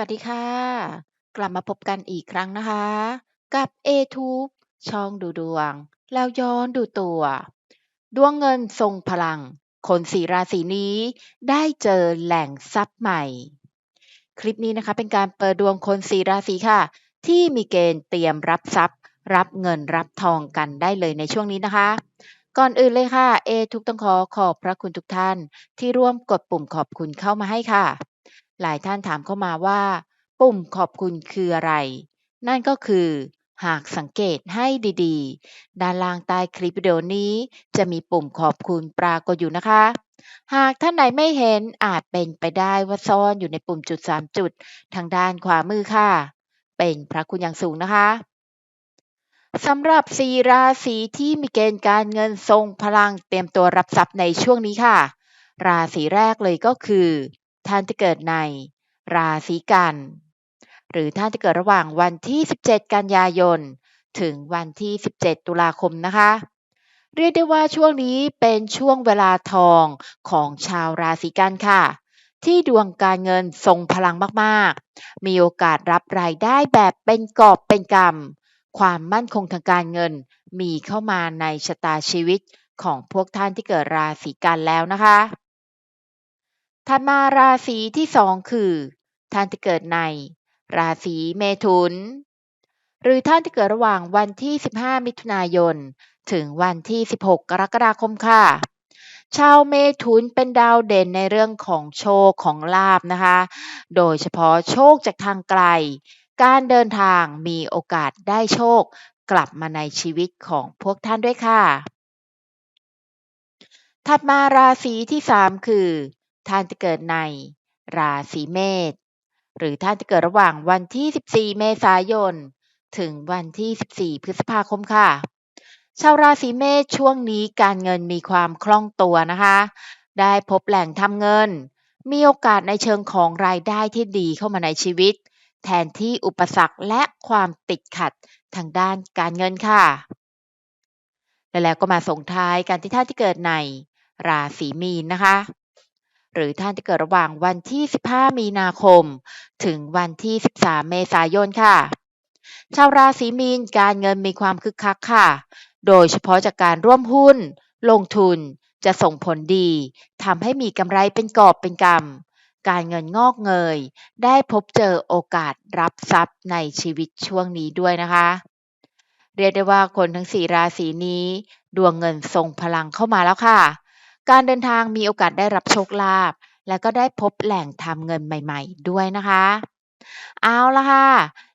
สวัสดีค่ะ กลับมาพบกันอีกครั้งนะคะ กับ A-Tube ช่องดูดวง แล้วย้อนดูตัว ดวงเงินทรงพลัง คนสี่ราศีนี้ได้เจอแหล่งทรัพย์ใหม่ คลิปนี้นะคะเป็นการเปิดดวงคนสี่ราศีค่ะ ที่มีเกณฑ์เตรียมรับทรัพย์ รับเงินรับทองกันได้เลยในช่วงนี้นะคะก่อนอื่นเลยค่ะ เอทุกต้องขอขอบพระคุณทุกท่าน ที่ร่วมกดปุ่มขอบคุณเข้ามาให้ค่ะ หลายท่านถามเข้ามาว่า ปุ่มขอบคุณคืออะไร นั่นก็คือ หากสังเกตให้ดีๆ ด้านล่างใต้คลิปวิดีโอนี้ จะมีปุ่มขอบคุณปรากฏอยู่นะคะ หากท่านไหนไม่เห็นอาจเป็นไปได้ว่าซ่อนอยู่ในปุ่มจุด 3 จุด ทางด้านขวามือค่ะ เป็นพระคุณอย่างสูงนะคะสำหรับสีราศีที่มีเกณฑ์การเงินทรงพลังเตรียมตัวรับทรัพย์ในช่วงนี้ค่ะ ราศีแรกเลยก็คือ ท่านที่เกิดในราศีกัน หรือท่านที่เกิดระหว่างวันที่ 17 กันยายน ถึงวันที่ 17 ตุลาคมนะคะ เรียกได้ว่าช่วงนี้เป็นช่วงเวลาทองของชาวราศีกันค่ะ ที่ดวงการเงินทรงพลังมากๆ มีโอกาสรับรายได้แบบเป็นกอบเป็นกำความมั่นคงทางการเงินมีเข้ามาในชะตาชีวิตของพวกท่านที่เกิดราศีกันแล้วนะคะ ถัดมาราศีที่สองคือท่านที่เกิดใน ราศีเมถุน หรือท่านที่เกิดระหว่างวันที่ 15 มิถุนายน ถึงวันที่ 16 กรกฎาคมค่ะ ชาวเมถุนเป็นดาวเด่นในเรื่องของโชคของลาบนะคะ โดยเฉพาะโชคจากทางไกล การเดินทางมีโอกาสได้โชคกลับมาในชีวิตของพวกท่านด้วยค่ะ ถัดมาราศีที่ 3 คือ ท่านที่เกิดในราศีเมษหรือท่านที่เกิดระหว่างวันที่ 14 เมษายน ถึงวันที่ 14 พฤษภาคมค่ะ ชาวราศีเมษช่วงนี้การเงินมีความคล่องตัวนะคะ ได้พบแหล่งทำเงิน มีโอกาสในเชิงของรายได้ที่ดีเข้ามาในชีวิต แทนที่อุปสรรคและความติดขัดทางด้านการเงินค่ะ และแล้วก็มาส่งท้ายกันที่ท่านที่เกิดในราศีมีนนะคะ หรือท่านที่เกิดระหว่างวันที่ 15 มีนาคม ถึงวันที่ 13 เมษายนค่ะ ชาวราศีมีนการเงินมีความคึกคักค่ะ โดยเฉพาะจากการร่วมหุ้น ลงทุนจะส่งผลดีทำให้มีกำไรเป็นกอบเป็นกำการเงินงอกเงย ได้พบเจอโอกาสรับทรัพย์ในชีวิตช่วงนี้ด้วยนะคะ เรียกได้ว่าคนทั้ง4ราศีนี้ ดวงเงินทรงพลังเข้ามาแล้วค่ะ การเดินทางมีโอกาสได้รับโชคลาภและก็ได้พบแหล่งทำเงินใหม่ๆ ด้วยนะคะ เอาละค่ะ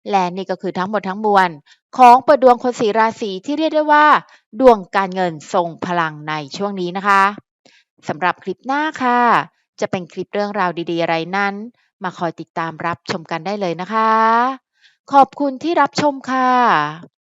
และนี่ก็คือทั้งหมดทั้งมวล ของเปิดดวงคนสีราศีที่เรียกได้ว่า ดวงการเงินทรงพลังในช่วงนี้นะคะสำหรับคลิปหน้าค่ะ จะเป็นคลิปเรื่องราวดีๆ อะไรนั้น มาคอยติดตามรับชมกันได้เลยนะคะ ขอบคุณที่รับชมค่ะ